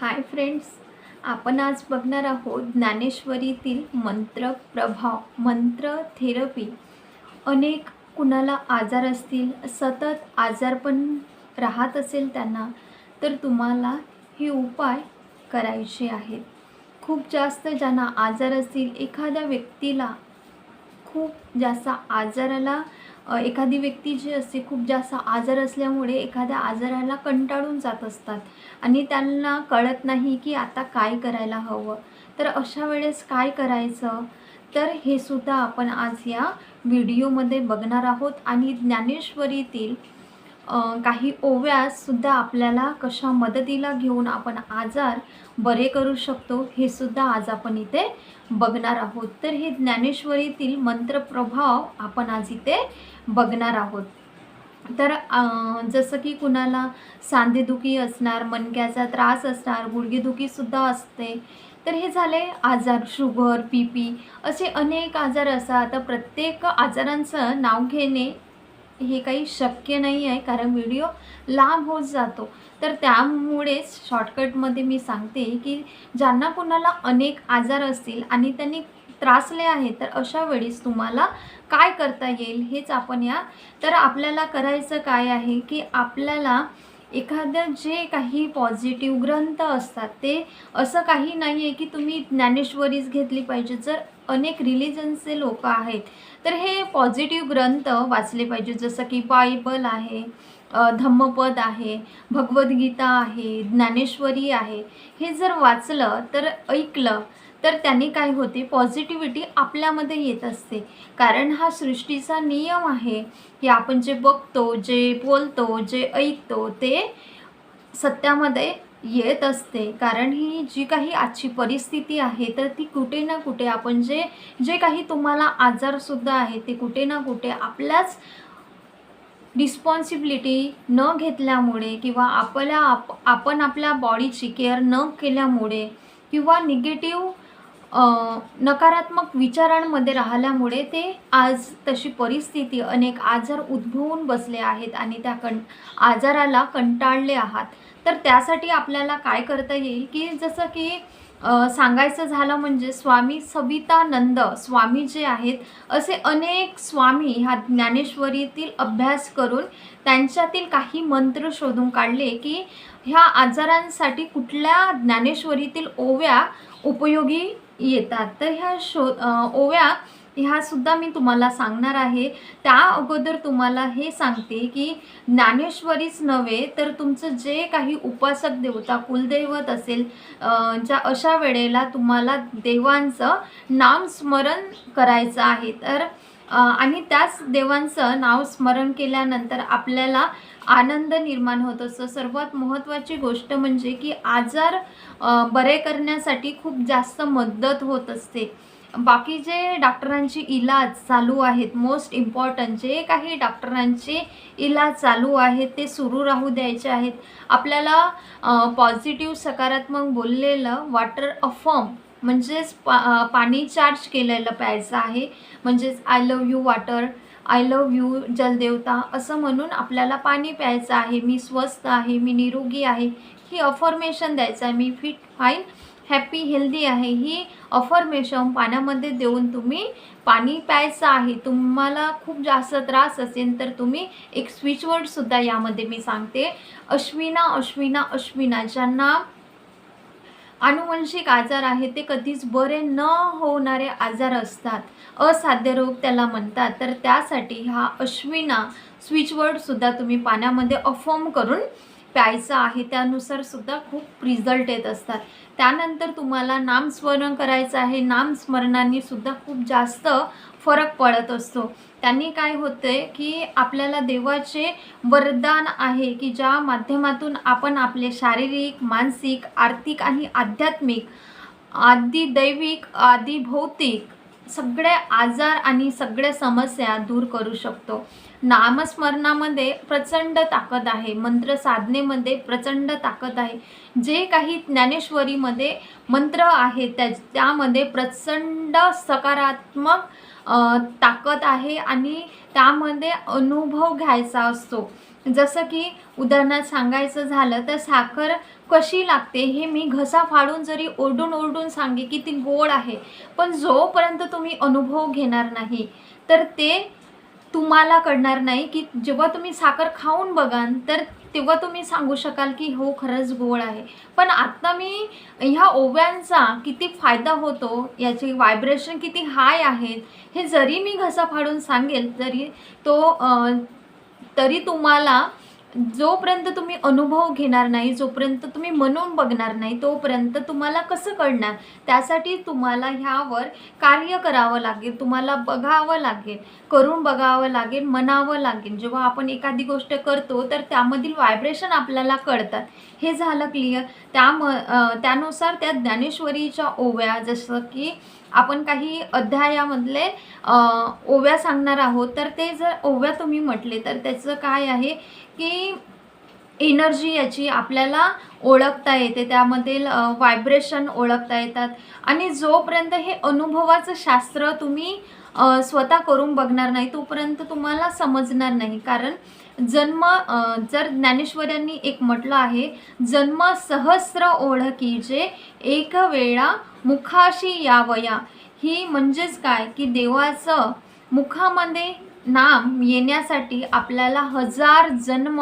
Hi friends आपण आज बघणार आहोत ज्ञानेश्वरीतील मंत्र प्रभाव मंत्र थेरपी अनेक कुणाला आजार असतील सतत आजारपण राहत असेल त्यांना तर तुम्हाला हे उपाय करायचे आहेत. खूप जास्त ज्यांना आजार असतील एखाद्या व्यक्तीला खूप जास्त आजाराला एखादी व्यक्ती जी असते खूप जास्त आजार असल्यामुळे एखाद्या आजाराला कंटाळून जात असतात. आणि त्यांना कळत नाही की आता काय करायला हवं. तर अशा वेळेस काय करायचं? तर हे सुद्धा आपण आज या व्हिडिओमध्ये बघणार आहोत. आणि ज्ञानेश्वरीतील काही ओव्यासुद्धा आपल्याला कशा मदतीला घेऊन आपण आजार बरे करू शकतो हे सुद्धा आज आपण इथे बघणार आहोत. तर हे ज्ञानेश्वरीतील मंत्रप्रभाव आपण आज इथे बघणार आहोत. तर जसं की कुणाला सांधेदुखी असणार मणक्याचा त्रास असणार गुडघेदुखीसुद्धा असते. तर हे झाले आजार शुगर पी पी असे अनेक आजार असतात. आता प्रत्येक आजारांचं नाव घेणे हे काही शक्य नाही आहे कारण व्हिडिओ लांब होत जातो. तर त्यामुळेच शॉर्टकटमध्ये मी सांगते की ज्यांना कुणाला अनेक आजार असतील आणि त्यांनी त्रासले आहे तर अशा वेळेस तुम्हाला काय करता येईल हेच आपण या. तर आपल्याला करायचं काय आहे की आपल्याला एखादं जे काही पॉझिटिव्ह ग्रंथ असतात ते असं काही नाही आहे की तुम्ही ज्ञानेश्वरीच घेतली पाहिजे. जर अनेक रिलिजन्सचे लोक आहेत. तर हे पॉझिटिव्ह ग्रंथ वाचले पाहिजे जसं की बायबल आहे धम्मपद आहे भगवद्गीता आहे ज्ञानेश्वरी आहे. हे जर वाचलं तर ऐकलं तर त्याने काय होते? पॉझिटिव्हिटी आपल्यामध्ये येत असते. कारण हा सृष्टीचा नियम आहे की आपण जे बघतो जे बोलतो जे ऐकतो ते सत्यामध्ये येत असते. कारण ही जी काही आजची परिस्थिती आहे तर ती कुठे ना कुठे आपण जे जे काही तुम्हाला आजारसुद्धा आहे ते कुठे ना कुठे आपल्याच रिस्पॉन्सिबिलिटी न घेतल्यामुळे किंवा आपल्या आप आपण आपल्या बॉडीची केअर न केल्यामुळे किंवा निगेटिव्ह नकारात्मक विचारांमध्ये राहिल्यामुळे ते आज तशी परिस्थिती अनेक आजार उद्भवून बसले आहेत आणि त्या कं आजाराला कंटाळले आहात. तर त्यासाठी आपल्याला काय करता येईल की जसं की सांगायचं झालं म्हणजे स्वामी सवितानंद स्वामी जे आहेत असे अनेक स्वामी ह्या ज्ञानेश्वरीतील अभ्यास करून त्यांच्यातील काही मंत्र शोधून काढले की ह्या आजारांसाठी कुठल्या ज्ञानेश्वरीतील ओव्या उपयोगी येतात. तर ह्या शो ओव्या ह्या सुद्धा मी तुम्हाला सांगणार आहे. त्या अगोदर तुम्हाला हे सांगते की ज्ञानेश्वरीच नव्हे तर तुमचं जे काही उपासक देवता कुलदैवत असेल ज्या अशा वेळेला तुम्हाला देवांचं नामस्मरण करायचं आहे तर आणि त्याच देवांचं नाव स्मरण केल्यानंतर आपल्याला आनंद निर्माण होत. असतो सर्वात महत्त्वाची गोष्ट म्हणजे की आजार बरे करण्यासाठी खूप जास्त मदत होत असते. बाकी जे डॉक्टरांची इलाज चालू आहेत मोस्ट इम्पॉर्टंट जे काही डॉक्टरांचे इलाज चालू आहेत ते सुरू राहू द्यायचे आहेत. आपल्याला पॉझिटिव्ह सकारात्मक बोललेलं वॉटर अफर्म म्हणजेच पा पाणी चार्ज केलेलं प्यायचं आहे. म्हणजेच I love you water I love you जलदेवता असं म्हणून आपल्याला पाणी प्यायचं आहे. मी स्वस्त आहे मी निरोगी आहे. ही अफर्मेशन द्यायचं आहे. मी फिट फाईन हॅपी हेल्दी आहे. ही अफर्मेशन पाण्यामध्ये देऊन तुम्ही पाणी प्यायचं आहे. तुम्हाला खूप जास्त त्रास असेल तर तुम्ही एक स्विचवर्डसुद्धा यामध्ये मी सांगते. अश्विना अश्विना अश्विना ज्यांना अनुवंशिक आजार आहे ते कधीच बरे न होणारे आजार असतात. असाध्य रोग त्याला म्हणतात. तर त्यासाठी हा अश्विना स्विचवर्डसुद्धा तुम्ही पाण्यामध्ये अफर्म करून प्यायचं आहे त्यानुसार सुद्धा खूप रिझल्ट येत असतात. त्यानंतर तुम्हाला नामस्मरण करायचं आहे. नामस्मरणाने सुद्धा खूप जास्त फरक पडत असतो. त्यांनी काय होते की आपल्याला देवाचे वरदान आहे की ज्या माध्यमातून आपण आपले शारीरिक मानसिक आर्थिक आणि आध्यात्मिक आदी दैविक आदी भौतिक सगळे आजार आणि सगळ्या समस्या दूर करू शकतो. नामस्मरणामध्ये प्रचंड ताकद आहे. मंत्र साधनेमध्ये प्रचंड ताकद आहे. जे काही ज्ञानेश्वरीमध्ये मंत्र आहे त्या त्यामध्ये प्रचंड सकारात्मक ताकद आहे आणि त्यामध्ये अनुभव घ्यायचा असतो. जसं की उदाहरणार्थ सांगायचं झालं तर साखर कशी लागते हे मी घसा फाडून जरी ओरडून ओरडून सांगे की ती गोड आहे पण जोपर्यंत तुम्ही अनुभव घेणार नाही तर ते तुम्हाला कळणार नाही की जेव्हा तुम्ही साखर खाऊन बघाल तर तेव्हा तुम्ही सांगू शकाल की हो खरंच गोड आहे. पण आत्ता मी ह्या ओव्यांचा किती फायदा होतो याचे व्हायब्रेशन किती हाय आहेत हे जरी मी घसा फाडून सांगेल तरी तो तरी तुम्हाला जोपर्यंत तुम्ही अनुभव घेणार नाही जोपर्यंत तुम्ही म्हणून बघणार नाही तोपर्यंत तुम्हाला कसं कळणार? त्यासाठी तुम्हाला ह्यावर कार्य करावं लागेल तुम्हाला बघावं लागेल करून बघावं लागेल म्हणावं लागेल. जेव्हा आपण एखादी गोष्ट करतो तर त्यामधील व्हायब्रेशन आपल्याला कळतात. हे झालं क्लिअर त्याम त्यानुसार त्या ज्ञानेश्वरीच्या ओव्या जसं की आपण काही अध्यायामधले ओव्या सांगणार आहोत तर ते जर ओव्या तुम्ही म्हटले तर त्याचं काय आहे? की एनर्जी याची आपल्याला ओळखता येते त्यामधील व्हायब्रेशन ओळखता येतात. आणि जोपर्यंत हे अनुभवाचं शास्त्र तुम्ही स्वतः करून बघणार नाही तोपर्यंत तुम्हाला समजणार नाही. कारण जन्म जर ज्ञानेश्वरांनी एक म्हटलं आहे जन्म सहस्र ओळखीचे एक वेळा मुखाशी यावया. ही म्हणजेच काय? की देवाचं मुखामध्ये नाम येण्यासाठी आपल्याला हजार जन्म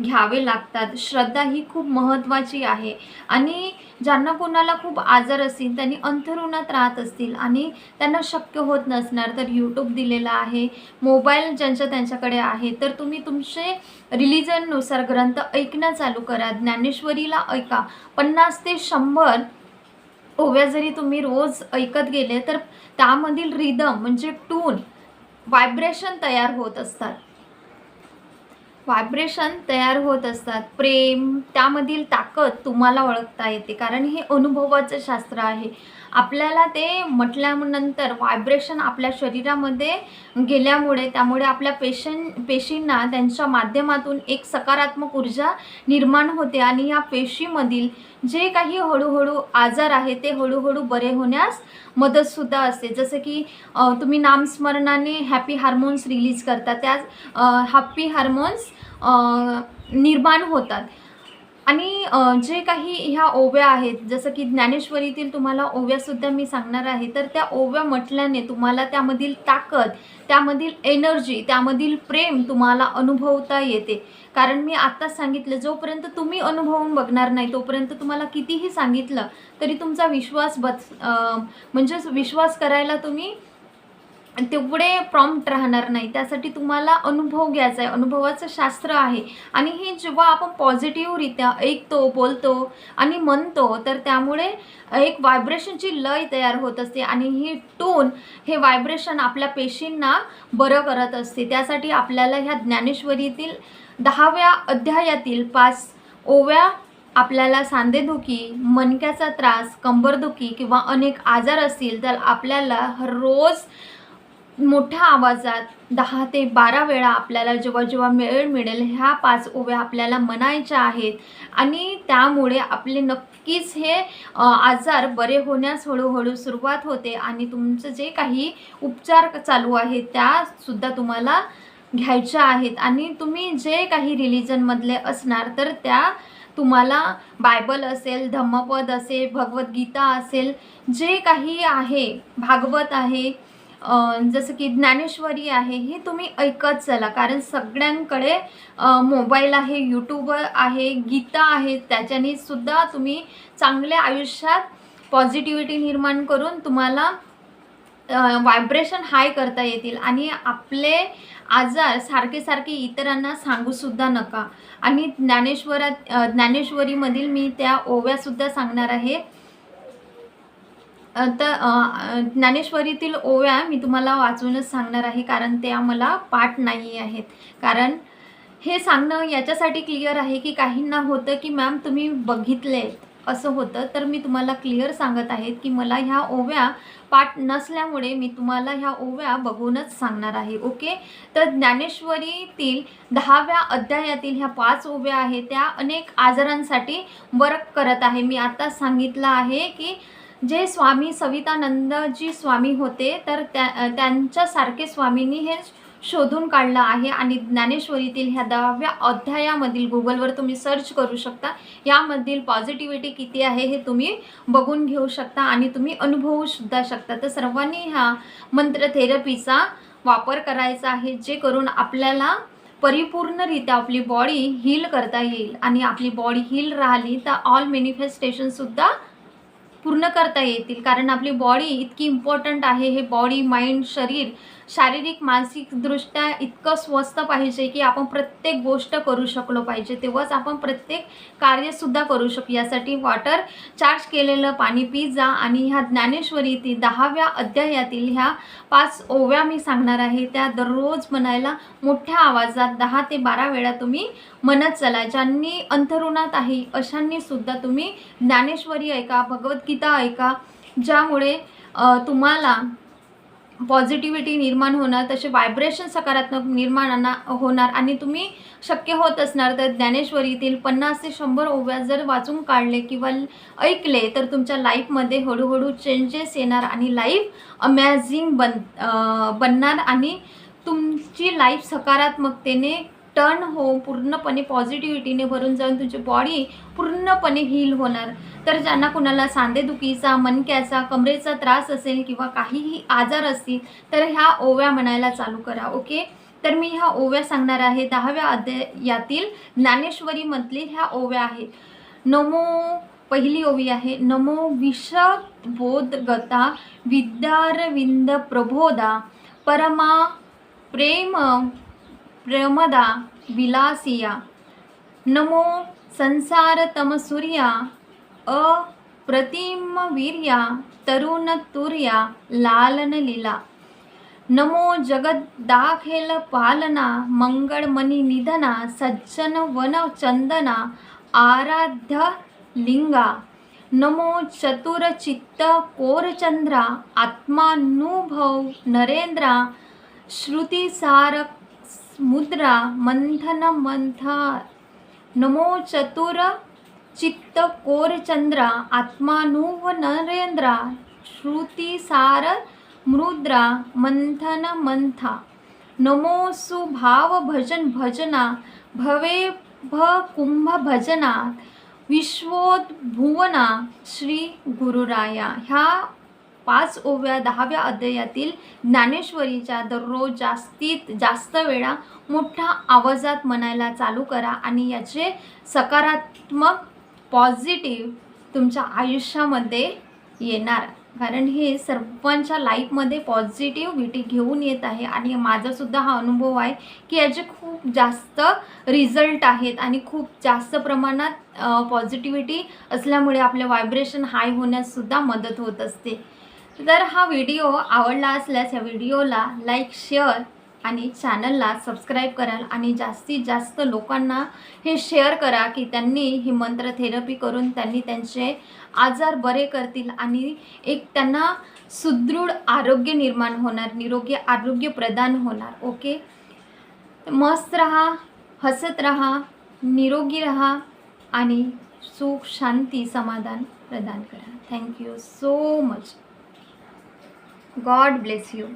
घ्यावे लागतात. श्रद्धा ही खूप महत्त्वाची आहे. आणि ज्यांना कोणाला खूप आजार असतील त्यांनी अंथरुणात राहत असतील आणि त्यांना शक्य होत नसणार तर यूट्यूब दिलेला आहे. मोबाईल ज्यांच्या त्यांच्याकडे आहे तर तुम्ही तुमचे रिलिजननुसार ग्रंथ ऐकणं चालू करा. ज्ञानेश्वरीला ऐका. पन्नास ते शंभर ओव्या जरी तुम्ही रोज ऐकत गेले तर त्यामधील रिदम म्हणजे टून व्हायब्रेशन तयार होत असतात. व्हायब्रेशन तयार होत असतात. प्रेम त्यामधील ताकद तुम्हाला ओळखता येते. कारण हे अनुभवाचं शास्त्र आहे. आपल्याला ते म्हटल्यानंतर व्हायब्रेशन आपल्या शरीरामध्ये गेल्यामुळे त्यामुळे आपल्या पेशन पेशींना त्यांच्या माध्यमातून एक सकारात्मक ऊर्जा निर्माण होते आणि या पेशीमधील जे काही हळूहळू आजार आहे ते हळूहळू बरे होण्यास मदतसुद्धा असते. जसं की तुम्ही नामस्मरणाने हॅपी हार्मोन्स रिलीज करता त्याच हॅप्पी हार्मोन्स निर्माण होतात. आणि जे काही ह्या ओव्या आहेत जसं की ज्ञानेश्वरीतील तुम्हाला ओव्यासुद्धा मी सांगणार आहे तर त्या ओव्या म्हटल्याने तुम्हाला त्यामधील ताकद त्यामधील एनर्जी त्यामधील प्रेम तुम्हाला अनुभवता येते. कारण मी आत्ताच सांगितलं जोपर्यंत तुम्ही अनुभवून बघणार नाही तोपर्यंत तुम्हाला कितीही सांगितलं तरी तुमचा विश्वास बस म्हणजेच विश्वास करायला तुम्ही तेवढे प्रॉम्प्ट राहणार नाही. त्यासाठी तुम्हाला अनुभव घ्यायचा आहे. अनुभवाचं शास्त्र आहे. आणि हे जेव्हा आपण पॉझिटिव्हरित्या ऐकतो बोलतो आणि म्हणतो तर त्यामुळे एक व्हायब्रेशनची लय तयार होत असते. आणि ही टोन हे व्हायब्रेशन आपल्या पेशींना बरं करत असते. त्यासाठी आपल्याला ह्या ज्ञानेश्वरीतील दहाव्या अध्यायातील पाच ओव्या आपल्याला सांधेदुखी मणक्याचा त्रास कंबरदुखी किंवा अनेक आजार असतील तर आपल्याला रोज मोठ्या आवाजात दहा ते बारा वेळा आपल्याला जेव्हा जेव्हा वेळ मिळेल ह्या पाच ओव्या आपल्याला म्हणायच्या आहेत. आणि त्यामुळे आपले नक्कीच हे आजार बरे होण्यास हळूहळू सुरुवात होते. आणि तुमचं जे काही उपचार चालू आहेत त्यासुद्धा तुम्हाला घ्यायच्या आहेत. आणि तुम्ही जे काही रिलिजनमधले असणार तर त्या तुम्हाला बायबल असेल धम्मपद असेल भगवद्गीता असेल जे काही आहे भागवत आहे जसं की ज्ञानेश्वरी आहे हे तुम्ही ऐकत चला. कारण सगळ्यांकडे मोबाईल आहे यूट्यूबर आहे गीता आहे त्याच्याने सुद्धा तुम्ही चांगल्या आयुष्यात पॉझिटिव्हिटी निर्माण करून तुम्हाला व्हायब्रेशन हाय करता येतील. आणि आपले आजार सारखे सारखे इतरांना सांगूसुद्धा नका. आणि ज्ञानेश्वरात ज्ञानेश्वरीमधील मी त्या ओव्यासुद्धा सांगणार आहे. तर ज्ञानेश्वरीतील ओव्या मी तुम्हाला वाचूनच सांगणार आहे कारण त्या मला पाठ नाही आहेत. कारण हे सांगणं याच्यासाठी क्लिअर आहे की काहींना होतं की मॅम तुम्ही बघितले असं होतं. तर मी तुम्हाला क्लिअर सांगत आहेत की मला ह्या ओव्या पाठ नसल्यामुळे मी तुम्हाला ह्या ओव्या बघूनच सांगणार आहे ओके? तर ज्ञानेश्वरीतील दहाव्या अध्यायातील ह्या पाच ओव्या आहेत त्या अनेक आजारांसाठी वर्क करत आहे. मी आता सांगितलं आहे की जे स्वामी सवितानंदजी स्वामी होते तर त्या त्यांच्यासारखे स्वामींनी हे शोधून काढलं आहे आणि ज्ञानेश्वरीतील ह्या दहाव्या अध्यायामधील गुगलवर तुम्ही सर्च करू शकता. यामधील पॉझिटिव्हिटी किती आहे हे तुम्ही बघून घेऊ शकता आणि तुम्ही अनुभवू सुद्धा शकता. तर सर्वांनी ह्या मंत्र थेरपीचा वापर करायचा आहे जे करून आपल्याला परिपूर्णरित्या आपली बॉडी हील करता येईल. आणि आपली बॉडी हील राहिली तर ऑल मॅनिफेस्टेशनसुद्धा पूर्ण करता येतील. कारण आपली बॉडी इतकी इम्पॉर्टंट आहे. हे बॉडी माइंड शरीर शारीरिक मानसिकदृष्ट्या इतकं स्वस्त पाहिजे की आपण प्रत्येक गोष्ट करू शकलो पाहिजे. तेव्हाच आपण प्रत्येक कार्यसुद्धा करू शकू. यासाठी वॉटर चार्ज केलेलं पाणी पी जा. आणि ह्या ज्ञानेश्वरीतील दहाव्या अध्यायातील ह्या पाच ओव्या मी सांगणार आहे. त्या दररोज म्हणायला मोठ्या आवाजात दहा ते बारा वेळा तुम्ही म्हणत चला. ज्यांनी अंथरुणात आहे अशांनी सुद्धा तुम्ही ज्ञानेश्वरी ऐका भगवद्गीता ऐका. ज्यामुळे तुम्हाला पॉझिटिव्हिटी निर्माण होणार तसे व्हायब्रेशन सकारात्मक निर्माण होणार. आणि तुम्ही शक्य होत असणार तर ज्ञानेश्वरीतील पन्नास ते शंभर ओव्या जर वाचून काढले किंवा ऐकले तर तुमच्या लाईफमध्ये हळूहळू चेंजेस येणार आणि लाईफ अमॅझिंग बन बनणार आणि तुमची लाईफ सकारात्मकतेने टर्न हो पूर्णपणे पॉझिटिव्हिटीने भरून जाऊन तुमची बॉडी पूर्णपणे हील होणार. तर ज्यांना कुणाला सांधेदुखीचा मणक्याचा कमरेचा त्रास असेल किंवा काहीही आजार असतील तर ह्या ओव्या म्हणायला चालू करा ओके? तर मी ह्या ओव्या सांगणार आहे. दहाव्या अध्यायातील ज्ञानेश्वरीमधली ह्या ओव्या आहेत. नमो पहिली ओवी आहे. नमो विषबोधगता विद्यारविंद प्रबोधा परमा प्रेम प्रमदा विलासिया. नमो संसारतमसूर्या अप्रतिम वीर्या तरुण तुर्या लालन लीला नमो जगद्दाखेल पालना मंगळमणी निधना सज्जन वन चंदना आराध्य लिंगा नमो चतुर चित्त कोरचंद्रा आत्मानुभव नरेंद्रा श्रुतिसार मुद्रा मंथन मंथा नमो चतुर चित्त कोरचंद्रा आत्मानुव नरेंद्रा श्रुतिसार मृद्रा मंथन मंथा नमो सुभाव भजन भजना भवे भ कुंभ भजना विश्वोद्भुवना श्री गुरुराया। ह्या पाच ओव्या दहाव्या अध्यायातील ज्ञानेश्वरीच्या दररोज जास्तीत जास्त वेळा मोठ्या आवाजात म्हणायला चालू करा आणि याचे सकारात्मक पॉझिटिव्ह तुमच्या आयुष्यामध्ये येणार. कारण हे सर्वांच्या लाईफमध्ये पॉझिटिव्हिटी घेऊन येत आहे आणि माझासुद्धा हा अनुभव आहे की याचे खूप जास्त रिझल्ट आहेत आणि खूप जास्त प्रमाणात पॉझिटिव्हिटी असल्यामुळे आपलं व्हायब्रेशन हाय होण्याससुद्धा मदत होत असते. तर हा व्हिडिओ आवडला असल्यास या व्हिडिओला लाईक शेअर आणि चॅनलला सबस्क्राईब कराल आणि जास्तीत जास्त लोकांना हे शेअर करा की त्यांनी ही मंत्र थेरपी करून त्यांनी त्यांचे आजार बरे करतील आणि एक त्यांना सुदृढ आरोग्य निर्माण होणार निरोगी आरोग्य प्रदान होणार ओके मस्त रहा हसत रहा निरोगी रहा आणि सुख शांती समाधान प्रदान करा. Thank you so much God bless you